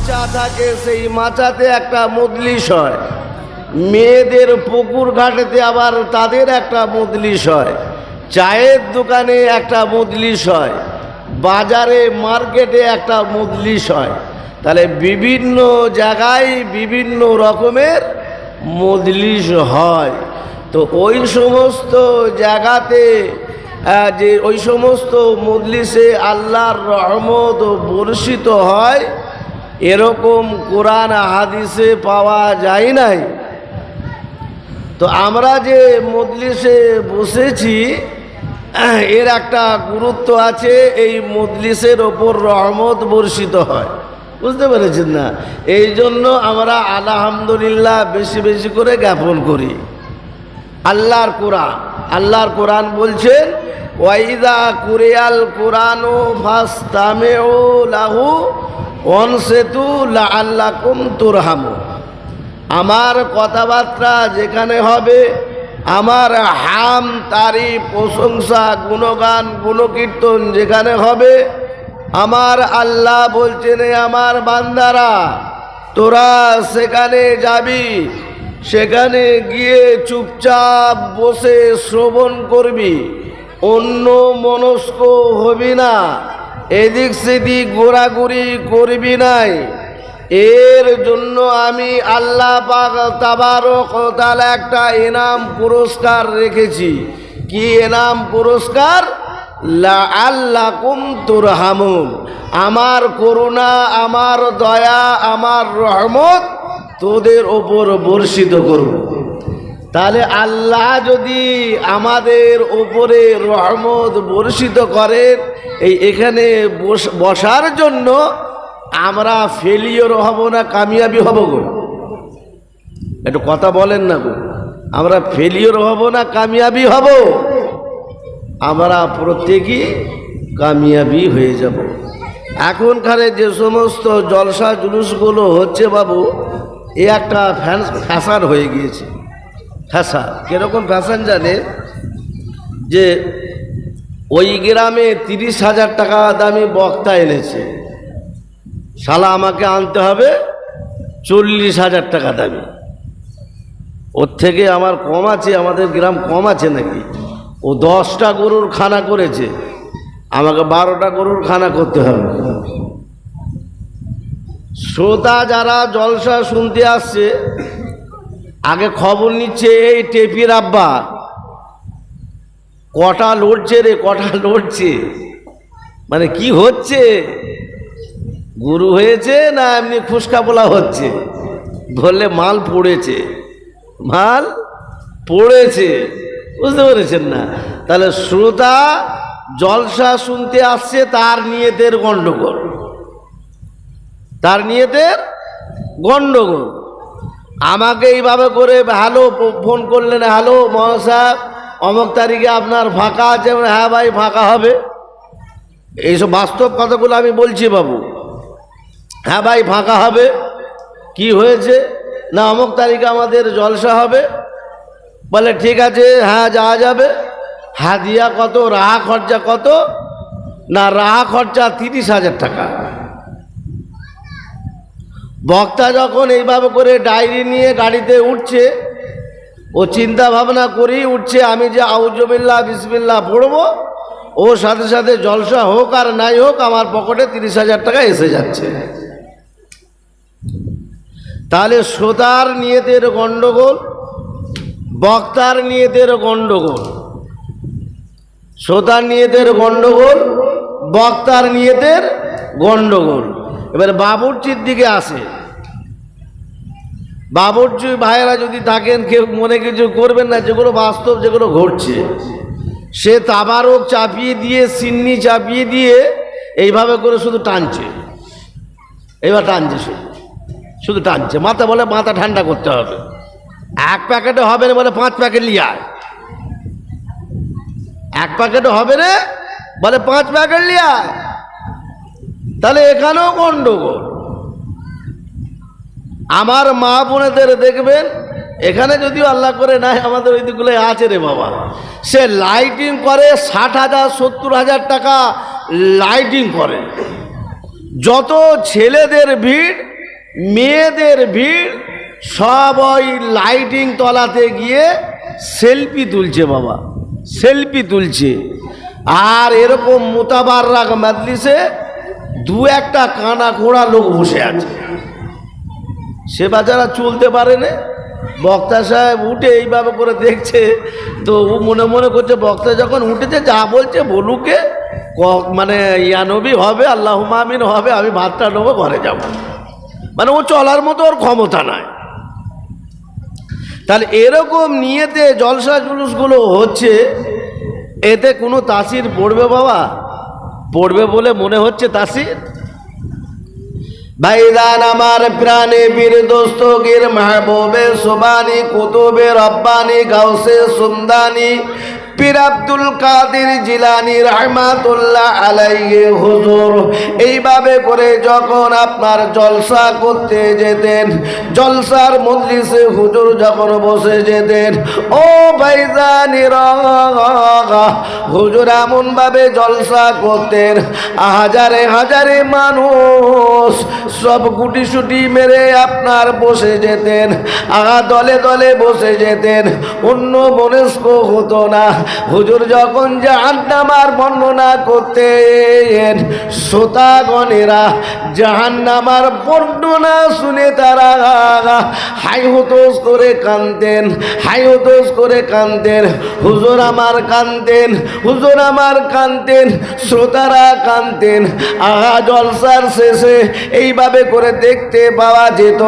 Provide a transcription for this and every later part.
মাচা থাকে, সেই মাচাতে একটা মজলিস হয়। মেয়েদের পুকুর ঘাটেতে আবার তাদের একটা মজলিস হয়। চায়ের দোকানে একটা মজলিস হয়। বাজারে, মার্কেটে একটা মজলিস হয়। তাহলে বিভিন্ন জায়গায় বিভিন্ন রকমের মজলিস হয়। তো ওই সমস্ত জায়গাতে যে ওই সমস্ত মজলিসে আল্লাহর রহমত বর্ষিত হয়। এরকম কোরআন হাদিসে পাওয়া যায় নাই। তো আমরা যে মজলিসে বসেছি, এর একটা গুরুত্ব আছে, এই মজলিসের ওপর রহমত বর্ষিত হয়। বুঝতে পেরেছেন না? এই জন্য আমরা আলহামদুলিল্লাহ বেশি বেশি করে জ্ঞাপন করি। আল্লাহর কোরআন আল্লাহর কোরআন বলছেন, ওয়াইদা কুরিয়াল কোরআনু ফাস্তামেউ লাহু অনসেতু লাআল্লাকুম তুরহামু আমার কথাবার্তা যেখানে হবে, আমার হাম, তারি, প্রশংসা, গুণগান, গুণকীর্তন যেখানে হবে, আমার আল্লাহ বলছেন, "এ আমার বান্দারা, তোরা সেখানে যাবি, সেখানে গিয়ে চুপচাপ বসে শ্রবণ করবি, অন্য মনস্ক হবি না। এদিক সেদিক ঘোরাঘুরি করবি নাই। এর জন্য আমি আল্লাহ পাক একটা এনাম পুরস্কার রেখেছি। কি এনাম পুরস্কার? আল্লাকুম তুরহামুন। আমার করুণা, আমার দয়া, আমার রহমত তোদের ওপর বর্ষিত করব। তাহলে আল্লাহ যদি আমাদের ওপরে রহমত বর্ষিত করেন এই এখানে বস- বসার জন্য আমরা ফেলিওর হব না কামিয়াবি হব গো। একটু কথা বলেন না গো। আমরা ফেলিওর হব না কামিয়াবি হব। আমরা প্রত্যেকই কামিয়াবি হয়ে যাব। এখনকার যে সমস্ত জলসা জুলুসগুলো হচ্ছে বাবু, এ একটা ফ্যান ফ্যাশান হয়ে গিয়েছে। ফ্যাশান কীরকম ফ্যাশন জানে যে ওই গ্রামে তিরিশ হাজার টাকা দামি বক্তা এনেছে। শালা, আমাকে আনতে হবে চল্লিশ হাজার টাকা দামি। ওর থেকে আমার কম আছে, আমাদের গ্রাম কম আছে নাকি? ও দশটা গরুর খানা করেছে, আমাকে বারোটা গরুর খানা করতে হবে। শ্রোতা যারা জলসা শুনতে আসছে, আগে খবর নিচ্ছে এই টেপির আব্বা। কটা লড়ছে রে, কটা লড়ছে? মানে কি হচ্ছে? গুরু হয়েছে না এমনি ফুসকা বলা হচ্ছে? ধরলে মাল পড়েছে। মাল পড়েছে। বুঝতে পেরেছেন না? তাহলে শ্রোতা জলসা শুনতে আসছে, তার নিয়েদের গণ্ডগোল তার নিয়েদের গণ্ডগোল আমাকে এইভাবে করে, হ্যালো ফোন করলেন, হ্যালো মহাসাব অমুক তারিখে আপনার ফাঁকা আছে হ্যাঁ ভাই, ফাঁকা হবে। এইসব বাস্তব কথাগুলো আমি বলছি বাবু। হ্যাঁ ভাই, ফাঁকা হবে। কি হয়েছে? না, অমুক তারিখে আমাদের জলসা হবে। বলে, ঠিক আছে হ্যাঁ যাওয়া যাবে। হাদিয়া কত, রাহা খরচা কত? না, রাহা খরচা তিরিশ হাজার টাকা। বক্তা যখন এইভাবে করে ডায়েরি নিয়ে গাড়িতে উঠছে ও চিন্তা ভাবনা করেই উঠছে, আমি যে আউজবিল্লা বিসমিল্লা পড়ব, ও সাথে সাথে জলসা হোক আর নাই হোক, আমার পকেটে তিরিশ হাজার টাকা এসে যাচ্ছে। তাহলে শ্রোতার নিয়েতের গণ্ডগোল বক্তার নিয়েতের গণ্ডগোল শ্রোতার নিয়তের গণ্ডগোল বক্তার নিয়েতের গণ্ডগোল এবার বাবুর্চির দিকে আসে। বাবুর্চি ভাইয়েরা যদি থাকেন, কেউ মনে কিছু করবেন না, যেগুলো বাস্তব, যেগুলো ঘটছে। সে তাবারক চাপিয়ে দিয়ে, সিন্নি চাপিয়ে দিয়ে, এইভাবে করে শুধু টানছে। এবার টানছে শুধু শুধু টানছে। মাথা বলে মাথা ঠান্ডা করতে হবে। এক প্যাকেটে হবে না বলে পাঁচ প্যাকেট নিয়ে আয়। এক প্যাকেটে হবে রে বলে পাঁচ প্যাকেট নিয়ে আয়। তাহলে এখানেও গণ্ডগোল আমার মা বোনেদের দেখবেন, এখানে যদিও আল্লাহ করে নাই, আমাদের ওই দিকগুলো আছে রে বাবা। সে লাইটিং করে, ষাট হাজার, সত্তর হাজার টাকা লাইটিং করে। যত ছেলেদের ভিড়, মেয়েদের ভিড়, সব ওই লাইটিং তলাতে গিয়ে সেলফি তুলছে বাবা সেলফি তুলছে। আর এরকম মোতাবার রাগ মাজলিসে দু একটা কানা ঘোড়া লোক বসে আছে। সে বাচ্চারা চলতে পারে না, বক্তা সাহেব উঠে এইভাবে করে দেখছে, তো ও মনে মনে করছে, বক্তা যখন উঠেছে, যা বলছে বলুকে মানে ইয়ানবি হবে আল্লাহ মামিন হবে, আমি ভাতটা নেব, ঘরে যাব। মানে ও চলার মতো ওর ক্ষমতা নাই। তাহলে এরকম নিয়েতে জলসা জুলুসগুলো হচ্ছে, এতে কোনো তাসির পড়বে বাবা? পড়বে বলে মনে হচ্ছে তাসির? ভাইদান আমার প্রাণে বীর দোস্ত গির মাহবুবে সুবানি কুতুবে রব্বানি গাউসে সুন্দানি পীর আব্দুল কাদের জিলানি রহমাতুল্লাহ আলাইহি হুজুর, এইভাবে করে যখন আপনার জলসা করতে যেতেন, জলসার মজলিসে হুজুর যখন বসে যেতেন, ও ভাইজানি হুজুর এমন ভাবে জলসা করতেন, হাজারে হাজারে মানুষ সব গুটি সুটি মেরে আপনার বসে যেতেন আগা দলে দলে বসে যেতেন, অন্য মনস্ক হতো না হুজুর যখন জাহান্নামার বর্ণনা করতেন, শ্রোতাগণেরা জাহান্নামার বর্ণনা শুনে তারা হাই হতোস করে কানতেন হাই হতোস করে কানতেন হুজুর আমার কানতেন হুজুর আমার কানতেন শ্রোতারা কানতেন আগা জলসার শেষে এইভাবে করে দেখতে পাওয়া যেত,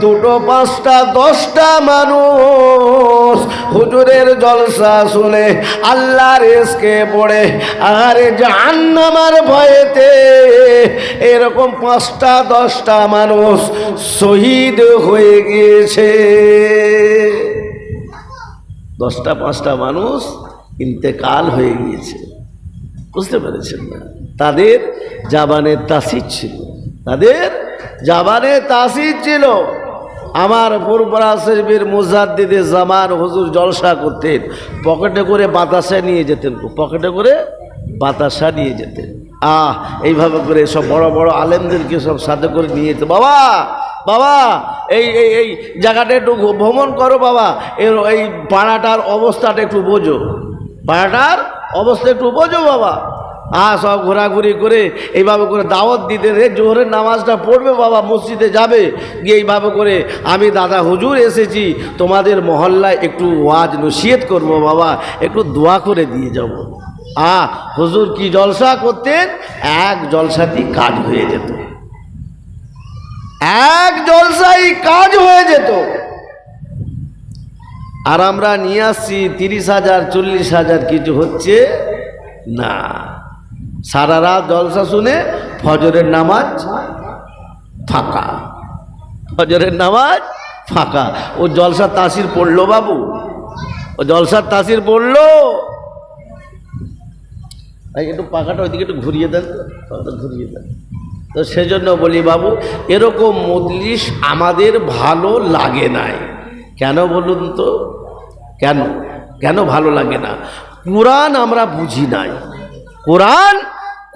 দুটো পাঁচটা, দশটা মানুষ হুজুরের জলসা শুনে আল্লাহর এসকে পড়ে, আরে জাহান্নামার ভয়েতে এরকম পাঁচটা, দশটা মানুষ শহীদ হয়ে গিয়েছে। দশটা, পাঁচটা মানুষ ইন্তেকাল হয়ে গিয়েছে। বুঝতে পেরেছেন না? তাদের জাবানের তাসির ছিল। তাদের জাবানের তাসির ছিল। আমার পুরপরা শরীফের মুজাদ্দিদে জামান হুজুর জলসা করতেন। পকেটে করে বাতাসা নিয়ে যেতেন। পকেটে করে বাতাসা নিয়ে যেতেন। আহ, এইভাবে করে সব বড় বড় আলেমদেরকে সব সাথে করে নিয়ে যেত। বাবা বাবা, এই এই এই জায়গাটা একটু ভ্রমণ করো বাবা। এর, এই পাড়াটার অবস্থাটা একটু বোঝো। পাড়াটার অবস্থা একটু বোঝো বাবা। আ সব ঘোরাঘুরি করে এইভাবে করে দাওয়াত দিতে রে, জোহরের নামাজটা পড়বে বাবা, মসজিদে যাবে। গিয়ে এইভাবে করে আমি দাদা হুজুর এসেছি, তোমাদের মহল্লায় একটু ওয়াজ নসিয়ত করব বাবা, একটু দোয়া করে দিয়ে যাব। আ হুজুর কি জলসা করতেন? এক জলসাতেই কাজ হয়ে যেত। এক জলসাই কাজ হয়ে যেত। আর আমরা নিয়ে আসছি তিরিশ হাজার, চল্লিশ হাজার, কিছু হচ্ছে না। সারা রাত জলসা শুনে ফজরের নামাজ ফাঁকা। ফজরের নামাজ ফাঁকা। ও জলসার তাসির পড়ল বাবু। ও জলসার তাসির পড়ল। একটু পাখাটা ওইদিকে একটু ঘুরিয়ে দেন তো। ঘুরিয়ে দেন। তো সেজন্য বলি বাবু, এরকম মজলিস আমাদের ভালো লাগে নাই। কেন বলুন তো? কেন? কেন ভালো লাগে না? কোরআন আমরা বুঝি নাই। কোরআন,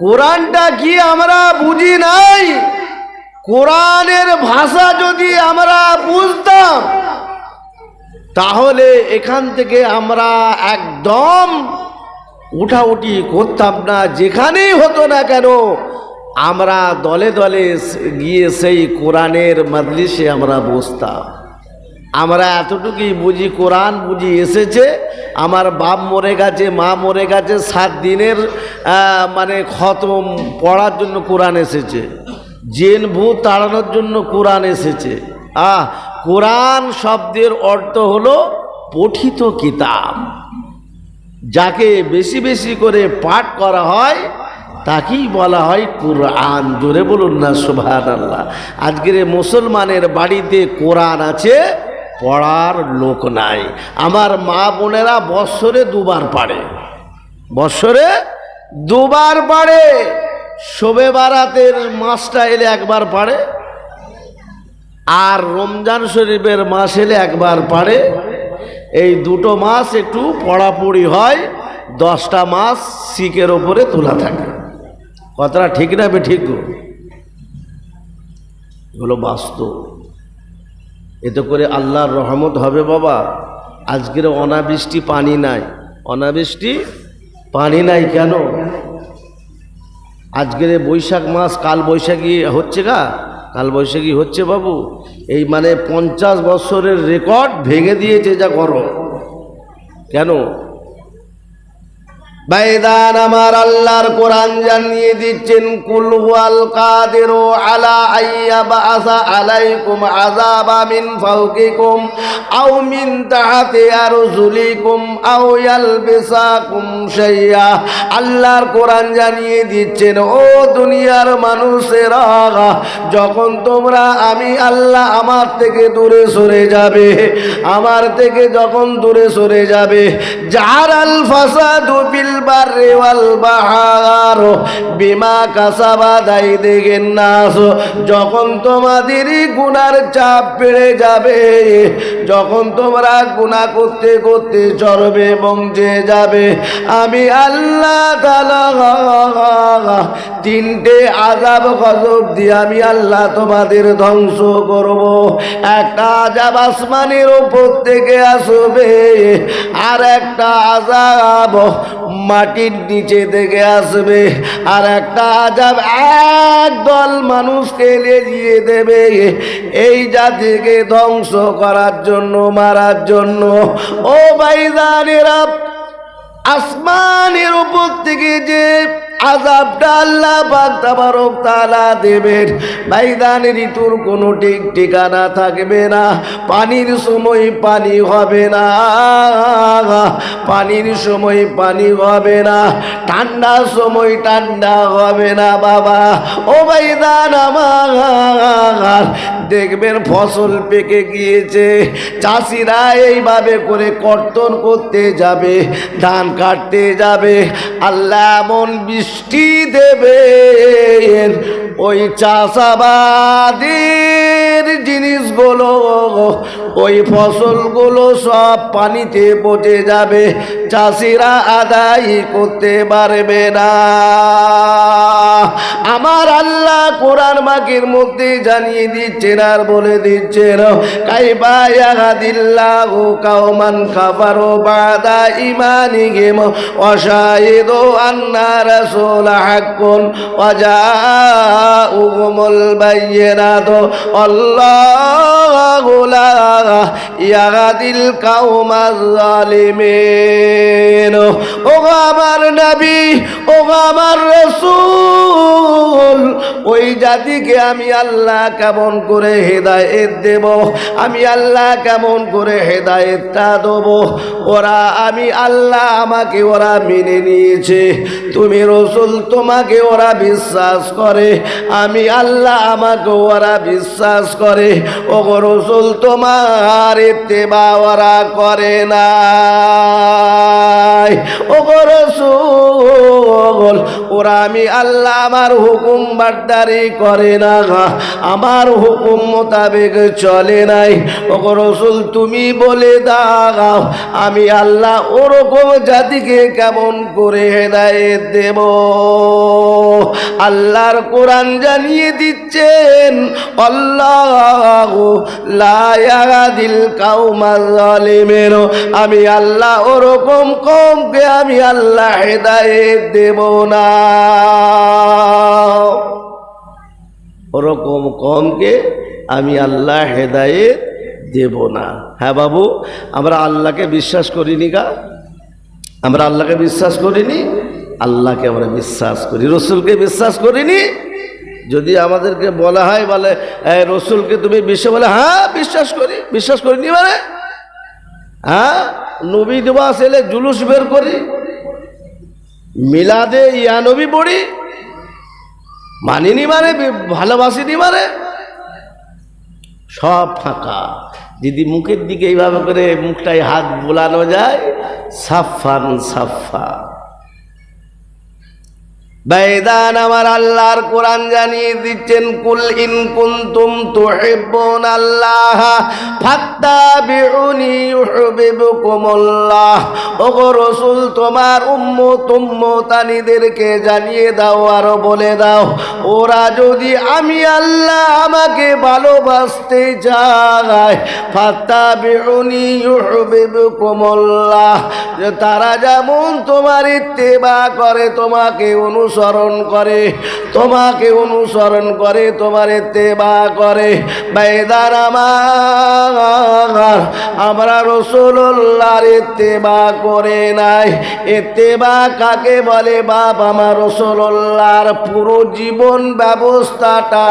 কোরআনটা কি আমরা বুঝি নাই? কোরআনের ভাষা যদি আমরা বুঝতাম, তাহলে এখান থেকে আমরা একদম উঠাউঠি করতাম না, যেখানেই হতো না কেন, আমরা দলে দলে গিয়ে সেই কোরআনের মজলিসে আমরা বসতাম। আমরা এতটুকুই বুঝি, কোরআন বুঝি এসেছে, আমার বাপ মরে গেছে, মা মরে গেছে, সাত দিনের মানে খতম পড়ার জন্য কোরআন এসেছে। জেন ভূত তাড়ানোর জন্য কোরআন এসেছে। আহ, কোরআন শব্দের অর্থ হলো পঠিত কিতাব। যাকে বেশি বেশি করে পাঠ করা হয়, তাকেই বলা হয় কোরআন। জোরে বলুন না সুভান আল্লাহ আজকের মুসলমানের বাড়িতে কোরআন আছে পড়ার লোক নাই। আমার মা বোনেরা বৎসরে দুবার পারে। বৎসরে দুবার পারে। শোবে বারাতের মাসটা এলে একবার পারে। আর রমজান শরীফের মাস এলে একবার পারে। এই দুটো মাস একটু পড়াপড়ি হয়, দশটা মাস শিকের ওপরে তোলা থাকে। কথাটা ঠিক না বে ঠিক এগুলো বাস্তব। এতে করে আল্লাহর রহমত হবে বাবা। আজকের অনাবৃষ্টি পানি নাই। অনাবৃষ্টি পানি নাই কেন? আজকের বৈশাখ মাস কাল বৈশাখী হচ্ছে গা? কাল বৈশাখী হচ্ছে বাবু। এই মানে পঞ্চাশ বছরের রেকর্ড ভেঙে দিয়েছে যা গরম। কেন? বাইদান আমার আল্লাহর কোরআন জানিয়ে দিচ্ছেন, কুল ওয়াল কাদিরু আলা আইয়া বাসা আলাইকুম আযাবা মিন ফাওকিকুম আও মিন তাহাতি আরজুলিকুম আও ইয়ালবিসাকুম শাইয়া। আল্লাহর কোরআন জানিয়ে দিচ্ছেন, ও দুনিয়ার মানুষেরা, যখন তোমরা আমি আল্লাহ আমার থেকে দূরে সরে যাবে, আমার থেকে যখন দূরে সরে যাবে, যার আল ফাসাদু বিল যখন তোমাদেরই গুনার চাপ বেড়ে যাবে, যখন তোমরা গুনাহ করতে করতে চড়বে এবং যে যাবে, আমি আল্লাহ তিনটে আজাব গজব দিয়ে আমি আল্লাহ তোমাদের ধ্বংস করব। একটা আজাব আসমানের উপর থেকে আসবে, আর একটা আজাব মাটির নিচে থেকে আসবে, আর একটা আজাব একদল মানুষকে লেজিয়ে দেবে। এই জাতিকে ধ্বংস করার জন্য, মারার জন্য, ও ভাইদানেরা আসমানের উপর থেকে যে আজাবটা আল্লাহ পাক তাবারক তাআলা দেবেন। বাইদান ঋতুর কোনো ঠিক ঠিকানা থাকবে না। পানির সময় পানি হবে না। পানির সময় পানি হবে না। ঠান্ডার সময় ঠান্ডা হবে না বাবা। ও বাইদান আমার। দেখবেন ফসল পেকে গিয়েছে। চাষিরা এইভাবে করে কর্তন করতে যাবে, ধান কাটতে যাবে। আল্লাহ এমন বৃষ্টি দেবে ওই চাষাবাদের জিনিসগুলো ওই ফসলগুলো সব পানিতে পচে যাবে, চাষিরা আদায় করতে পারবে না। আমার আল্লাহ কোরআন মাকির মধ্যে জানিয়ে দিচ্ছেন আর বলে দিচ্ছেন কাইবা ইয়াহাদিল্লাহু কাওমান কাফারু বাদা ইমানিহিম ওয়া শাহিদু আন্না রাসূল হাক্কুন জাআউহুমুল বায়্যিনাতু আল্লাহু লা ইয়াহাদিল কাওমাজ জালিমিন। ও আমার নবী ও আমার রাসূল। ওই জাতিকে আমি আল্লাহ কেমন করে হেদায়েত দেব? আমি আল্লাহ কেমন করে হেদায়েতটা দেব? ওরা আমি আল্লাহ আমাকে ওরা মেনে নিয়েছে। তুমি রসুল, তোমাকে ওরা বিশ্বাস করে। আমি আল্লাহ আমাকে ওরা বিশ্বাস করে। ও রসুল, তোমার এত্তেবা ওরা করে না। ও গো রসুল, ওরা আমি আল্লাহ আমার হুকুম বার্তারি করে না আমার হুকুম মোতাবেক চলে নাই। ও রসুল, তুমি বলে দাও, আমি আল্লাহ ওরকম জাতিকে কেমন করে হেদায়েত দেব? আল্লাহর কোরআন জানিয়ে দিচ্ছেন আমি আল্লাহ ওরকম কমকে আমি আল্লাহ হেদায়েত দেব না। ওরকম কমকে আমি আল্লাহ হেদায়েত দেব না। হ্যাঁ বাবু, আমরা আল্লাহকে বিশ্বাস করিনি গা। আমরা আল্লাহকে বিশ্বাস করিনি, আল্লাহকে আমরা বিশ্বাস করি। রসুলকে বিশ্বাস করিনি, যদি আমাদেরকে বলা হয়, বলে "এই রসুলকে তুমি বিশ্বাস বলে হ্যাঁ বিশ্বাস করি, বিশ্বাস করিনি মানে? হ্যাঁ? নবী দেওয়া এলে জুলুস বের করি, মিলাদে ইয়া নবী পড়ি, মানিনি মানে ভালোবাসিনি মানে সব ফাঁকা। যদি মুখের দিকে এইভাবে করে মুখটায় হাত বোলানো যায় সাফান সাফা বাইদান আমার আল্লাহর কোরআন জানিয়ে দিচ্ছেন, কুল ইন কুনতুম তুহিব্বুন আল্লাহ, ফাত্তাবিউনি ইউহিব্বুকুমুল্লাহ। ওগো রাসূল, তোমার উম্মত উম্মতানিদেরকে জানিয়ে দাও আর বলে দাও, ওরা যদি আমি আল্লাহ আমাকে ভালোবাসতে চায়, ফাত্তাবিউনি ইউহিব্বুকুমুল্লাহ তারা যেমন তোমার ইত্তেবা করে, তোমাকে অনুসরণ করে, তোমাকে অনুসরণ করে, তোমার ইত্তেবা করে। বেদার আমার, আমরা রসুল্লাহর ইত্তেবা করে নাই। ইত্তেবা কাকে বলে? বাপ আমার রসুল্লাহর পুরো জীবন ব্যবস্থাটা,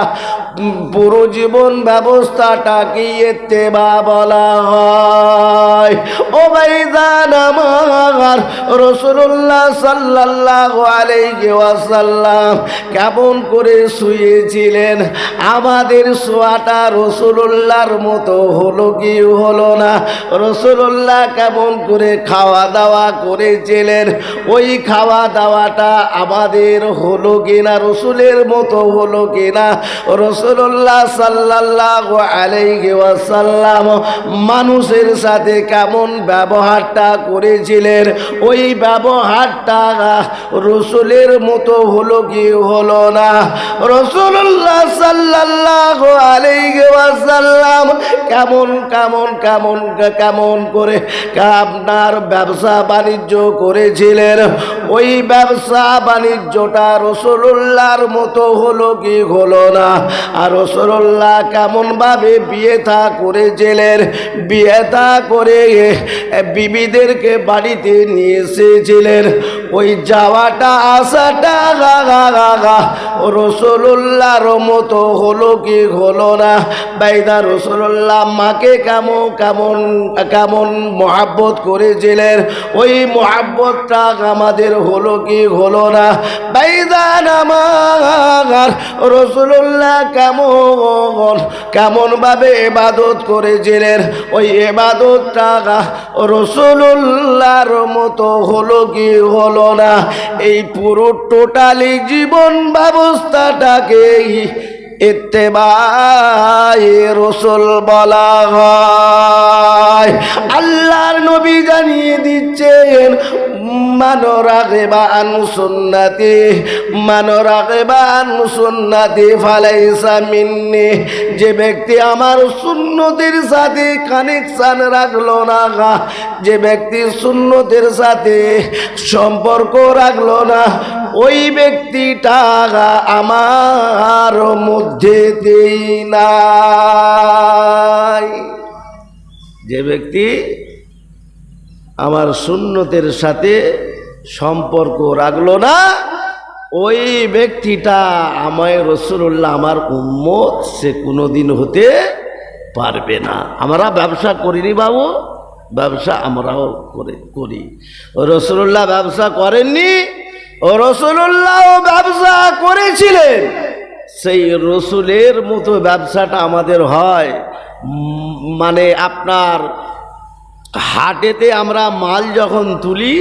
পুরো জীবন ব্যবস্থাটা কি ইত্তেবা বলা হয়? ও ভাইজান আমার রসুল্লাহ সাল্লাল্লাহু আলাইহি ওয়াসাল্লাম কেমন করে শুয়েছিলেন? আমাদের শোয়াটা রসুল্লাহর মতো হলো কি হলো না? রসুল্লাহ কেমন করে খাওয়া দাওয়া করেছিলেন? ওই খাওয়া দাওয়াটা আমাদের হলো কিনা? রসুলের মতো হলো কিনা? রসুল্লাহ সাল্লাল্লাহু আলাইহি ওয়াসাল্লাম মানুষের সাথে কেমন ব্যবহারটা করেছিলেন? ওই ব্যবহারটা রসুলের মতো হলো কি হলো না। রসুল্লাহ সাল্লাল্লাহু আলাইহি ওয়াসাল্লাম কেমন কেমন কেমন কেমন করে আপনার ব্যবসা বাণিজ্য করেছিলেন। ওই ব্যবসা বাণিজ্যটা রসুল্লাহর মতো হলো কি হলো না। আর রসুল্লাহ কেমনভাবে বিয়ে থা করেছিলেন বিয়ে থা করে বিবিদেরকে বাড়িতে নিয়ে এসেছিলেন। ওই যাওয়াটা, আসাটা রসুল্লাহর মতো হলো কি হলো না? বাইদা রসুল্লাহ মাকে কেমন কেমন কেমন মহাব্বত করেছিলেন? ওই মহাব্বতটা আমাদের হলো কি হলো না? বাইদান আমার রসুল্লাহ কেমন, কেমনভাবে এবাদত করেছিলেন? ওই এবাদতটা রসুল্লাহর মতো হলো কি হলো না? এই পুরো টোটালি জীবন ব্যবস্থাটাকে ইত্তেবায়ে রসুল বলা হয়। আল্লাহর নবী জানিয়ে দিচ্ছেন, মানো রাগেবা আন সুন্নাতি, মানো রাগেবা আন সুন্নাতি ফালাইসা মিন্নি। যে ব্যক্তি আমার সুন্নতির সাথে কানেকশান রাখল না যে ব্যক্তি সুন্নতের সাথে সম্পর্ক রাখল না, ওই ব্যক্তিটা আমার মধ্যে দেই নাই যে ব্যক্তি আমার সুন্নতের সাথে সম্পর্ক রাখল না, ওই ব্যক্তিটা আমায় রসুল্লাহ আমার উম্মত, সে কোনো দিন হতে পারবে না। আমরা ব্যবসা করিনি বাবু, ব্যবসা আমরাও করে করি। রসুল্লাহ ব্যবসা করেননি ও রসুল্লাহ ব্যবসা করেছিলেন। সেই রসুলের মতো ব্যবসাটা আমাদের হয়। মানে আপনার হাটেতে আমরা মাল যখন তুলি,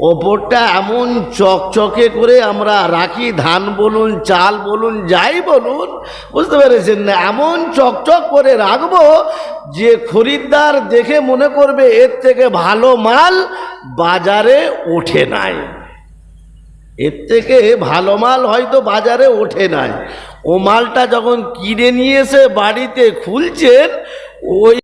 ওপরটা এমন চকচকে করে আমরা রাখি, ধান বলুন, চাল বলুন, যাই বলুন, বুঝতে পেরেছেন না? এমন চকচক করে রাখব যে খরিদ্দার দেখে মনে করবে এর থেকে ভালো মাল বাজারে ওঠে নাই। এর থেকে ভালো মাল হয়তো বাজারে ওঠে নাই। ও মালটা যখন কিনে নিয়ে এসে বাড়িতে খুলছেন ওই